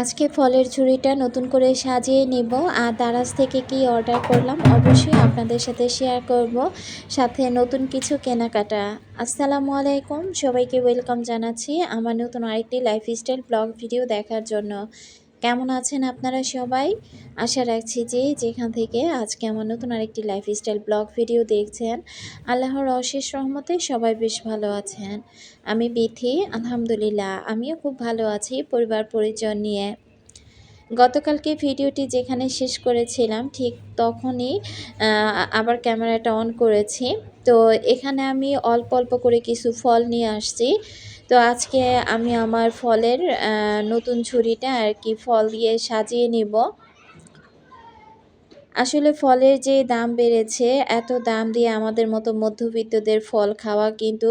আজকে ফলের ঝুড়িটা নতুন করে সাজিয়ে নেব। আর দারাজ থেকে কি অর্ডার করলাম অবশ্যই আপনাদের সাথে শেয়ার করব। সাথে নতুন কিছু কেনাকাটা। আসসালামু আলাইকুম। সবাইকে ওয়েলকাম জানাচ্ছি আমার নতুন আরেকটি লাইফস্টাইল ব্লগ ভিডিও দেখার জন্য। কেমন আছেন আপনারা সবাই? আশা রাখছি যে যেখান থেকে আজকে আমার নতুন আরেকটি লাইফস্টাইল ব্লগ ভিডিও দেখছেন, আল্লাহর অশেষ রহমতে সবাই বেশ ভালো আছেন। আমি বিথি, আলহামদুলিল্লাহ, আমিও খুব ভালো আছি পরিবার পরিজন নিয়ে। গতকালকে ভিডিওটি যেখানে শেষ করেছিলাম, ঠিক তখনই আবার ক্যামেরাটা অন করেছি। তো এখানে আমি অল্প অল্প করে কিছু ফল নিয়ে আসছি। তো আজকে আমি আমার ফলের নতুন ছুরিটা আর কি ফল দিয়ে সাজিয়ে নিব। আসলে ফলের যে দাম বেড়েছে, এত দাম দিয়ে আমাদের মতো মধ্যবিত্তদের ফল খাওয়া কিন্তু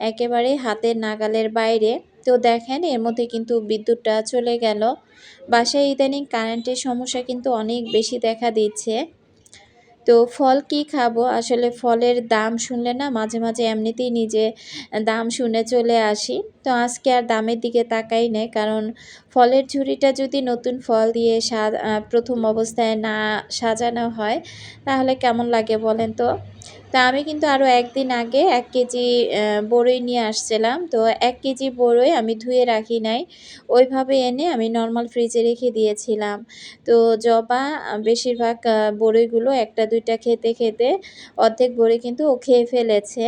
একেবারে হাতের নাগালের বাইরে। তো দেখেন, এর মধ্যে কিন্তু বিদ্যুৎটা চলে গেল। বাসায় ইদানিং কারেন্টের সমস্যা কিন্তু অনেক বেশি দেখা দিচ্ছে। তো ফল কি খাব? আসলে ফলের দাম শুনলে না মাঝে মাঝে এমনিতেই নিজে দাম শুনে চলে আসি। তো আজকে আর দামের দিকে তাকাই নেই, কারণ ফলের ঝুড়িটা যদি নতুন ফল দিয়ে প্রথম অবস্থায় না সাজানো হয়, তাহলে কেমন লাগে বলেন তো? তা আমি কিন্তু আরও একদিন আগে এক কেজি বড়ই নিয়ে আসছিলাম। তো এক কেজি বড়ই আমি ধুয়ে রাখি নাই। ওইভাবে এনে আমি নর্মাল ফ্রিজে রেখে দিয়েছিলাম। তো জবা বেশিরভাগ বড়ইগুলো একটা দুইটা খেতে খেতে অর্ধেক বড়ি কিন্তু ও খেয়ে ফেলেছে।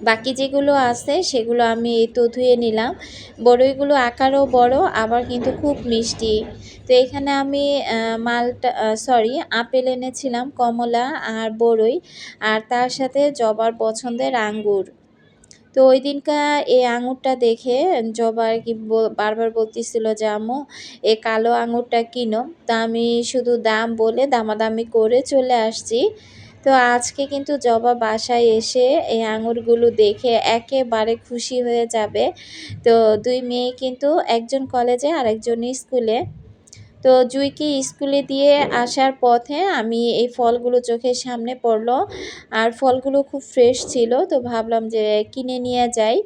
বাকি যেগুলো আছে সেগুলো আমি এই তো ধুয়ে নিলাম। বড়ইগুলো আকারও বড়, আবার কিন্তু খুব মিষ্টি। তো এখানে আমি মালটা সরি আপেল এনেছিলাম, কমলা আর বড়ই, আর তার সাথে জবার পছন্দের আঙ্গুর। তো ওই দিনকা এই আঙুরটা দেখে জবা আর কি বারবার বলতেছিল যে, আম্মু এই কালো আঙুরটা কিনো। তা আমি শুধু দাম বলে দামাদামি করে চলে আসছি। তো আজকে কিন্তু জবা বাসায় এসে এই আঙুরগুলো দেখে একেবারে খুশি হয়ে যাবে। তো দুই মেয়ে কিন্তু একজন কলেজে আর একজন স্কুলে। তো জুইকে স্কুলে দিয়ে আসার পথে আমি এই ফলগুলো চোখের সামনে পড়ল আর ফলগুলো খুব ফ্রেশ ছিল, তো ভাবলাম যে কিনে নিয়ে যাই।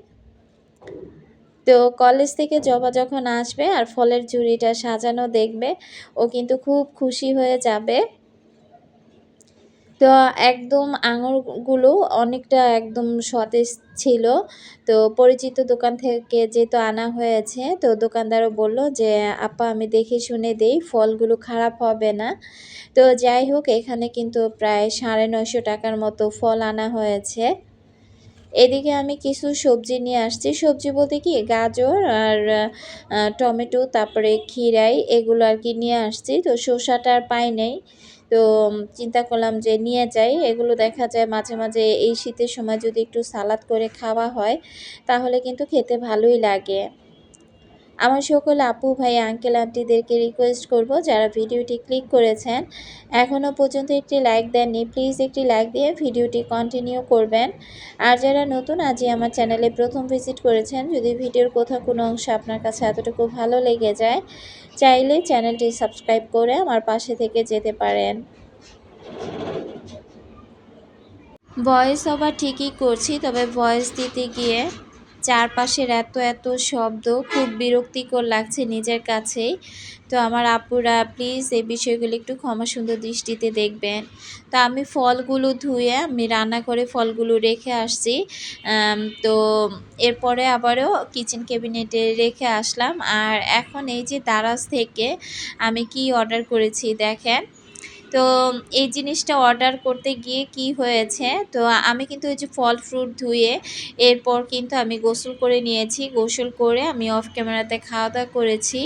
তো কলেজ থেকে জবা যখন আসবে আর ফলের ঝুড়িটা সাজানো দেখবে, ও কিন্তু খুব খুশি হয়ে যাবে। তো একদম আঙুরগুলো অনেকটা একদম সতেজ ছিল। তো পরিচিত দোকান থেকে যেহেতু আনা হয়েছে, তো দোকানদারও বলল যে, আপা, আমি দেখে শুনে দেই, ফলগুলো খারাপ হবে না। তো যাই হোক, এখানে কিন্তু প্রায় সাড়ে নয়শো টাকার মতো ফল আনা হয়েছে। এদিকে আমি কিছু সবজি নিয়ে আসছি। সবজি বলতে কি, গাজর আর টমেটো, তারপরে খিরাই এগুলো আর কি নিয়ে আসছি। তো শসাটা আর পাই নেই। তো চিন্তা করলাম যে নিয়ে যাই। এগুলো দেখা যায় মাঝে মাঝে এই শীতের সময় যদি একটু সালাদ করে খাওয়া হয়, তাহলে কিন্তু খেতে ভালোই লাগে। আমার সকল আপু, ভাই, আঙ্কেল, আন্টিদেরকে রিকোয়েস্ট করব যারা ভিডিওটি ক্লিক করেছেন। এখনও পর্যন্ত একটি লাইক দেননি প্লিজ একটি লাইক দিয়ে ভিডিওটি কন্টিনিউ করবেন। আর যারা নতুন, আজই আমার চ্যানেলে প্রথম ভিজিট করেছেন, যদি ভিডিওর কোথাও কোনো অংশ আপনার কাছে এতটুকু ভালো লেগে যায়, চাইলে চ্যানেলটি সাবস্ক্রাইব করে আমার পাশে থেকে যেতে পারেন। ভয়েস ওভার ঠিকই করছি, তবে ভয়েস দিতে গিয়ে চারপাশের এত এত শব্দ খুব বিরক্তিকর লাগছে নিজের কাছেই। তো আমার আপুরা প্লিজ এই বিষয়গুলো একটু ক্ষমা সুন্দর দৃষ্টিতে দেখবেন। তো আমি ফলগুলো ধুয়ে, আমি রান্না করে ফলগুলো রেখে আসছি। তো এরপরে আবারও কিচেন ক্যাবিনেটে রেখে আসলাম। আর এখন এই যে দারাজ থেকে আমি কি অর্ডার করেছি দেখেন। তো এই জিনিসটা অর্ডার করতে গিয়ে কি হয়েছে? তো আমি কিন্তু ওই যে ফল ফ্রুট ধুয়ে এরপর কিন্তু আমি গোসল করে নিয়েছি। গোসল করে আমি অফ ক্যামেরাতে খাওয়া দাওয়া করেছি।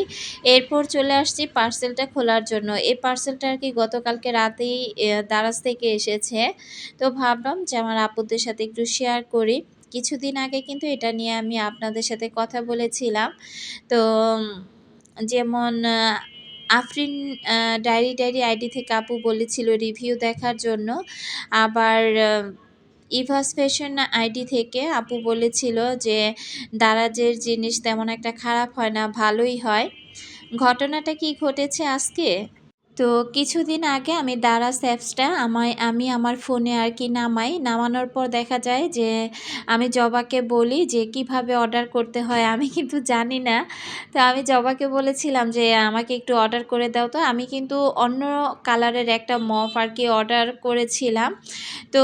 এরপর চলে আসছি পার্সেলটা খোলার জন্য। এই পার্সেলটা আর কি গতকালকে রাতেই দারাজ থেকে এসেছে। তো ভাবলাম যে আমার আপুদের সাথে একটু শেয়ার করি। কিছুদিন আগে কিন্তু এটা নিয়ে আমি আপনাদের সাথে কথা বলেছিলাম। তো, যেমন আফরিন ডায়েরি ডায়েরি আইডি থেকে আপু বলেছিল রিভিউ দেখার জন্য। আবার ইভাস ফ্যাশন আইডি থেকে আপু বলেছিল যে দারাজের জিনিস তেমন একটা খারাপ হয় না, ভালোই হয়। ঘটনাটা কি ঘটেছে আজকে? তো কিছুদিন আগে আমি দারাজ অ্যাপসটা আমায়, আমি আমার ফোনে আর কি নামাই। নামানোর পর দেখা যায় যে আমি জবাকে বলি যে কীভাবে অর্ডার করতে হয় আমি কিন্তু জানি না। তো আমি জবাকে বলেছিলাম যে আমাকে একটু অর্ডার করে দাও তো। আমি কিন্তু অন্য কালারের একটা মফ আর কি অর্ডার করেছিলাম। তো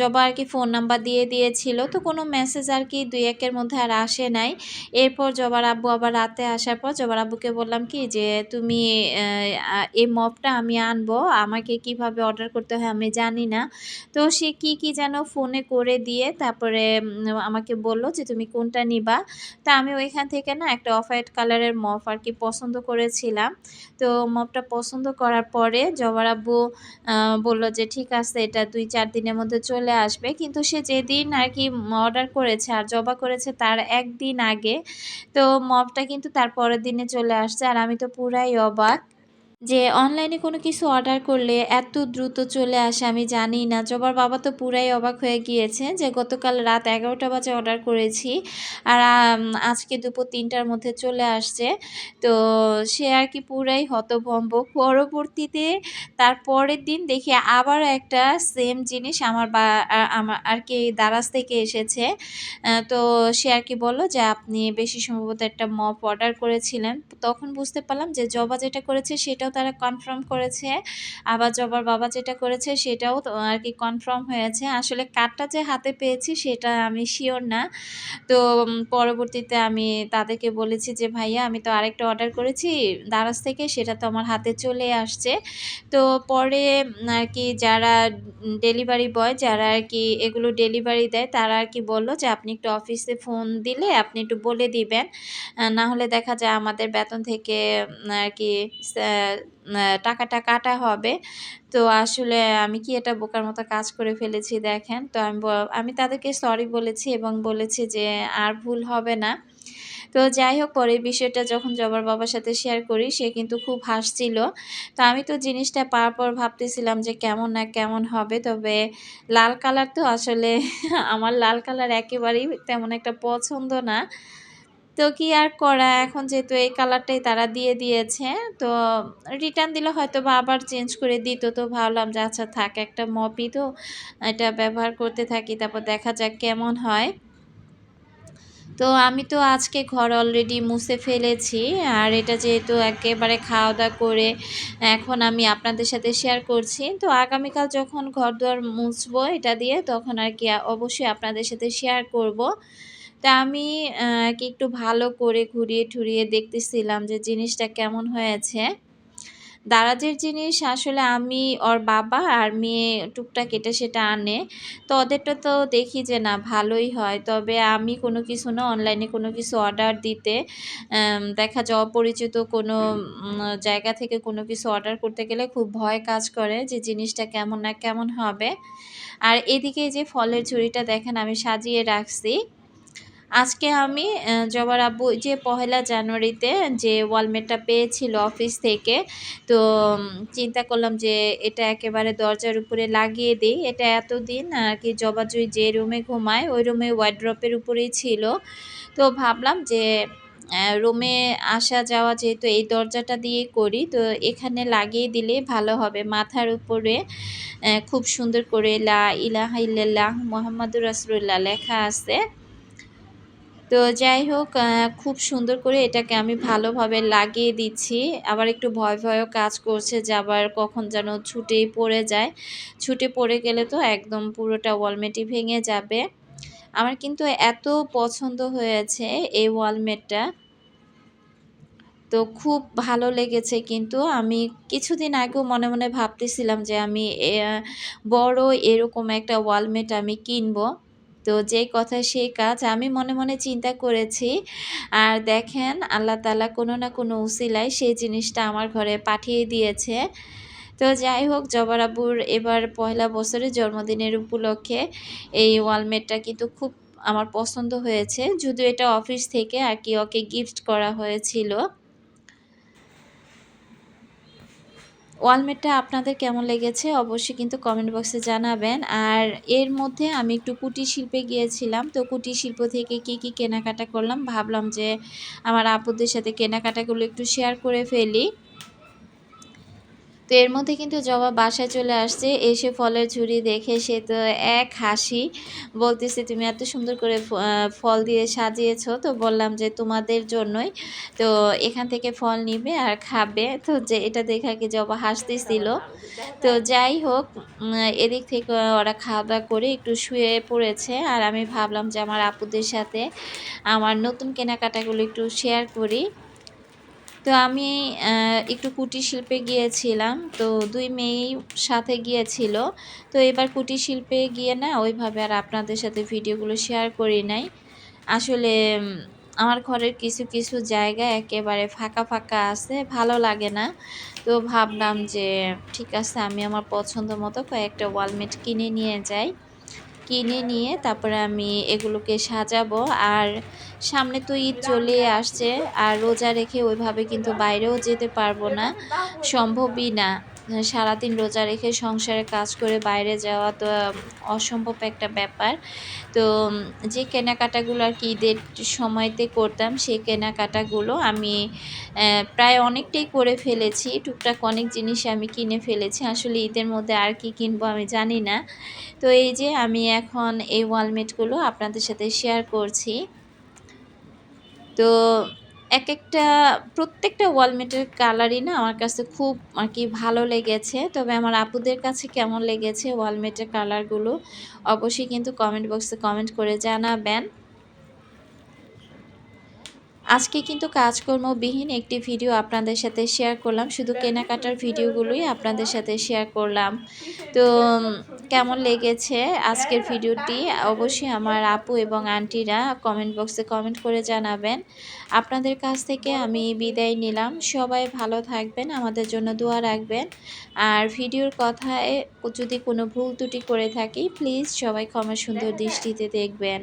জবা আর কি ফোন নাম্বার দিয়ে দিয়েছিল। তো কোনো মেসেজ আর কি দুই একের মধ্যে আর আসে নাই। এরপর জবার আব্বু আবার রাতে আসার পর জবার আব্বুকে বললাম কি যে তুমি এই মপটা আমি আনব, আমাকে কীভাবে অর্ডার করতে হয় আমি জানি না। তো সে কি কি যেন ফোনে করে দিয়ে তারপরে আমাকে বলল যে, তুমি কোনটা নিবা? তা আমি ওইখান থেকে না একটা অফ হোয়াইট কালারের মপ আর কি পছন্দ করেছিলাম। তো মপটা পছন্দ করার পরে জবার আব্বু বলল যে, ঠিক আছে, এটা দুই, চার দিনের মধ্যে চলে আসবে। কিন্তু সে যেদিন আর কি অর্ডার করেছে আর জবা করেছে তার একদিন আগে, তো মপটা কিন্তু তার পরের দিনে চলে আসছে। আর আমি তো পুরাই অবাক। যে অনলাইনে কোনো কিছু অর্ডার করলে এত দ্রুত চলে আসে আমি জানি না। জবার বাবা তো পুরাই অবাক হয়ে গিয়েছে যে গতকাল রাত এগারোটা বাজে অর্ডার করেছি আর আজকে দুপুর তিনটার মধ্যে চলে আসছে। তো সে আর কি পুরাই হতভম্ব। পরবর্তীতে তার পরের দিন দেখি আবার একটা সেম জিনিস আমার বা আমার আর কি দারাজ থেকে এসেছে। তো সে আর কি বলল যে আপনি বেশি সম্ভবত একটা মপ অর্ডার করেছিলেন। তখন বুঝতে পারলাম যে জবা যেটা করেছে সেটাও তারা কনফার্ম করেছে। আবার জবার বাবা যেটা করেছে সেটাও আর কি কনফার্ম হয়েছে। আসলে কার্ডটা যে হাতে পেয়েছি সেটা আমি শিওর না। তো পরবর্তীতে আমি তাদেরকে বলেছি যে, ভাইয়া, আমি তো আরেকটা অর্ডার করেছি, দারাজ থেকে সেটা তো আমার হাতে চলে আসছে। তো পরে আর কি যারা ডেলিভারি বয় যারা আর কি এগুলো ডেলিভারি দেয়, তারা আর কি বলল যে, আপনি একটু অফিসে ফোন দিলে আপনি একটু বলে দিবেন। না হলে দেখা যায় আমাদের বেতন থেকে আর কি টাকাটা কাটা হবে। তো আসলে আমি কি এটা বোকার মতো কাজ করে ফেলেছি দেখেন। তো আমি আমি তাদেরকে সরি বলেছি এবং বলেছি যে আর ভুল হবে না। তো যাই হোক পরে বিষয়টা যখন জবার বাবার সাথে শেয়ার করি, সে কিন্তু খুব হাসছিল। তো আমি তো জিনিসটা পাওয়ার পর ভাবতেছিলাম যে কেমন না কেমন হবে। তবে লাল কালার তো আসলে আমার লাল কালার একেবারেই তেমন একটা পছন্দ না। তো কি আর করা? এখন যেহেতু এই কালারটাই তারা দিয়ে দিয়েছে, তো রিটার্ন দিলে হয়তো বা আবার চেঞ্জ করে দিত। তো ভাবলাম যে আচ্ছা থাক একটা মপি তো এটা ব্যবহার করতে থাকি, তারপর দেখা যাক কেমন হয়। তো আমি তো আজকে ঘর অলরেডি মুছে ফেলেছি, আর এটা যেহেতু একেবারে খাওয়া দাওয়া করে এখন আমি আপনাদের সাথে শেয়ার করছি, তো আগামীকাল যখন ঘর দুয়ার মুছবো এটা দিয়ে, তখন আর কি অবশ্যই আপনাদের সাথে শেয়ার করব। তা আমি কি একটু ভালো করে ঘুরিয়ে ঠুরিয়ে দেখতেছিলাম যে জিনিসটা কেমন হয়েছে। দারাজের জিনিস আসলে আমি, ওর বাবা আর মেয়ে টুকটাক এটা সেটা আনে। তো ওদেরটা তো দেখি যে না, ভালোই হয়। তবে আমি কোনো কিছু না অনলাইনে কোনো কিছু অর্ডার দিতে দেখা যায় অপরিচিত কোনো জায়গা থেকে কোনো কিছু অর্ডার করতে গেলে খুব ভয় কাজ করে যে জিনিসটা কেমন না কেমন হবে। আর এদিকে যে ফলের ঝুড়িটা দেখেন, আমি সাজিয়ে রাখছি। আজকে আমি জবার আব্বু যে পহেলা জানুয়ারিতে যে ওয়ালমেটটা পেয়েছিল অফিস থেকে, তো চিন্তা করলাম যে এটা একেবারে দরজার উপরে লাগিয়ে দিই। এটা এতদিন আর কি জবাজুই যে রুমে ঘুমায়, ওই রুমে ওয়াইড্রপের উপরেই ছিল। তো ভাবলাম যে রুমে আসা যাওয়া যেহেতু এই দরজাটা দিয়ে করি, তো এখানে লাগিয়ে দিলে ভালো হবে। মাথার উপরে খুব সুন্দর করে লা ইলাহা ইল্লাল্লাহ মোহাম্মদুর রাসুল্লাহ লেখা আছে। তো যাই হোক খুব সুন্দর করে এটাকে আমি ভালোভাবে লাগিয়ে দিচ্ছি। আবার একটু ভয় ভয়ও কাজ করছে যে আবার কখন যেন ছুটেই পড়ে যায়। ছুটে পড়ে গেলে তো একদম পুরোটা ওয়ালমেটই ভেঙে যাবে। আমার কিন্তু এত পছন্দ হয়েছে এই ওয়ালমেটটা। তো খুব ভালো লেগেছে কিন্তু আমি কিছুদিন আগেও মনে মনে ভাবতেছিলাম যে আমি বড় এরকম একটা ওয়ালমেট আমি কিনবো। তো যে কথা সেই কাজ আমি মনে মনে চিন্তা করেছি। আর দেখেন, আল্লাহ তালা কোনো না কোনো উসিলায় সেই জিনিসটা আমার ঘরে পাঠিয়ে দিয়েছে। তো যাই হোক জবরাবুর এবার পয়লা বছরের জন্মদিনের উপলক্ষে এই ওয়ালমেটটা কিন্তু খুব আমার পছন্দ হয়েছে। যদিও এটা অফিস থেকে আর কি ওকে গিফট করা হয়েছিল। ওয়ালমেটটা আপনাদের কেমন লেগেছে অবশ্যই কিন্তু কমেন্ট বক্সে জানাবেন। আর এর মধ্যে আমি একটু কুটির শিল্পে গিয়েছিলাম, তো কুটির শিল্প থেকে কি কি কেনাকাটা করলাম ভাবলাম যে আমার আপুদের সাথে কেনাকাটাগুলো একটু শেয়ার করে ফেলি। তো এর মধ্যে কিন্তু জবা বাসায় চলে আসছে। এসে ফলের ঝুড়ি দেখে সে তো এক হাসি। বলতেছে, তুমি এত সুন্দর করে ফল দিয়ে সাজিয়েছো। তো বললাম যে, তোমাদের জন্যই। তো এখান থেকে ফল নিবে আর খাবে। তো যে, এটা দেখে কি জবা হাসতেছিল। তো যাই হোক এদিক থেকে ওরা খাওয়া দাওয়া করে একটু শুয়ে পড়েছে। আর আমি ভাবলাম যে, আমার আপুদের সাথে আমার নতুন কেনাকাটাগুলো একটু শেয়ার করি। তো আমি একটু কুটির শিল্পে গিয়েছিলাম। তো দুই মেয়েই সাথে গিয়েছিল। তো এবার কুটির শিল্পে গিয়ে না, ওইভাবে আর আপনাদের সাথে ভিডিওগুলো শেয়ার করি নাই। আসলে আমার ঘরের কিছু কিছু জায়গা একেবারে ফাঁকা ফাঁকা আছে, ভালো লাগে না। তো ভাবলাম যে, ঠিক আছে, আমি আমার পছন্দ মতো কয়েকটা ওয়ালমেট কিনে নিয়ে যাই। কিনে নিয়ে তারপরে আমি এগুলোকে সাজাবো। আর সামনে তো ঈদ চলে আসছে, আর রোজা রেখে ওইভাবে কিন্তু বাইরেও যেতে পারব না, সম্ভবই না। সারাদিন রোজা রেখে সংসারে কাজ করে বাইরে যাওয়া তো অসম্ভব একটা ব্যাপার। তো যে কেনাকাটাগুলো আর কি ঈদের সময়তে করতাম সেই কেনাকাটাগুলো আমি প্রায় অনেকটাই করে ফেলেছি। টুকটাক অনেক জিনিস আমি কিনে ফেলেছি। আসলে ঈদের মধ্যে আর কি কিনবো আমি জানি না। তো এই যে আমি এখন এই ওয়ালমেটগুলো আপনাদের সাথে শেয়ার করছি। তো এক একটা প্রত্যেকটা ওয়ালমেটের কালারই না আমার কাছে খুব আর কি ভালো লেগেছে। তবে আমার আপুদের কাছে কেমন লেগেছে ওয়ালমেটের কালারগুলো? অবশ্যই কিন্তু কমেন্ট বক্সে কমেন্ট করে জানাবেন। আজকে কিন্তু কাজকর্মবিহীন একটি ভিডিও আপনাদের সাথে শেয়ার করলাম। শুধু কেনাকাটার ভিডিওগুলোই আপনাদের সাথে শেয়ার করলাম। তো কেমন লেগেছে আজকের ভিডিওটি? অবশ্যই আমার আপু এবং আন্টিরা কমেন্ট বক্সে কমেন্ট করে জানাবেন। আপনাদের কাছ থেকে আমি বিদায় নিলাম। সবাই ভালো থাকবেন, আমাদের জন্য দোয়া রাখবেন। আর ভিডিওর কথায় যদি কোনো ভুল ত্রুটি করে থাকি প্লিজ সবাই ক্ষমা সুন্দর দৃষ্টিতে দেখবেন।